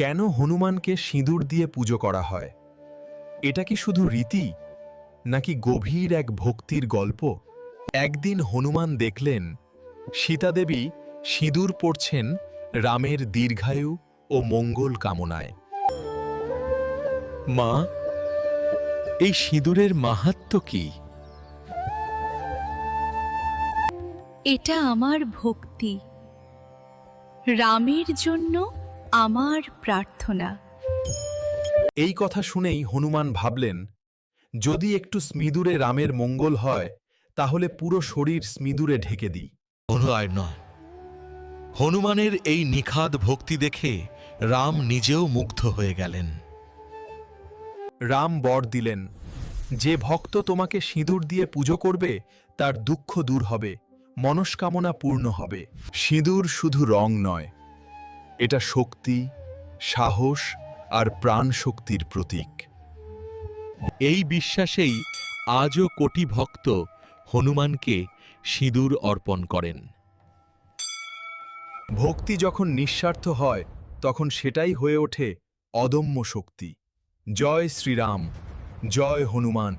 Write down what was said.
কেন হনুমানকে সিঁদুর দিয়ে পুজো করা হয়? এটা কি শুধু রীতি? নাকি গভীর এক ভক্তির গল্প? একদিন হনুমান দেখলেন, সীতাদেবী সিঁদুর পড়ছেন রামের দীর্ঘায়ু ও মঙ্গল কামনায়। মা, এই সিঁদুরের মাহাত্ম্য কি? এটা আমার ভক্তি। রামের জন্য আমার প্রার্থনা। এই কথা শুনেই হনুমান ভাবলেন যদি একটু স্মিদুরে রামের মঙ্গল হয় তাহলে পুরো শরীর স্মিদুরে ঢেকে দিই। অনুয়ায় নয়। হনুমানের এই নিখাদ ভক্তি দেখে রাম নিজেও মুগ্ধ হয়ে গেলেন। রাম বর দিলেন যে ভক্ত তোমাকে সিঁদুর দিয়ে পুজো করবে তার দুঃখ দূর হবে মনস্কামনা পূর্ণ হবে। সিঁদুর শুধু রং নয় এটা শক্তি, সাহস আর প্রাণ শক্তির প্রতীক। এই বিশ্বাসেই আজও কোটি ভক্ত হনুমানকে সিঁদুর অর্পণ করেন। ভক্তি যখন নিঃস্বার্থ হয়, তখন সেটাই হয়ে ওঠে অদম্য শক্তি। জয় শ্রীরাম, জয় হনুমান।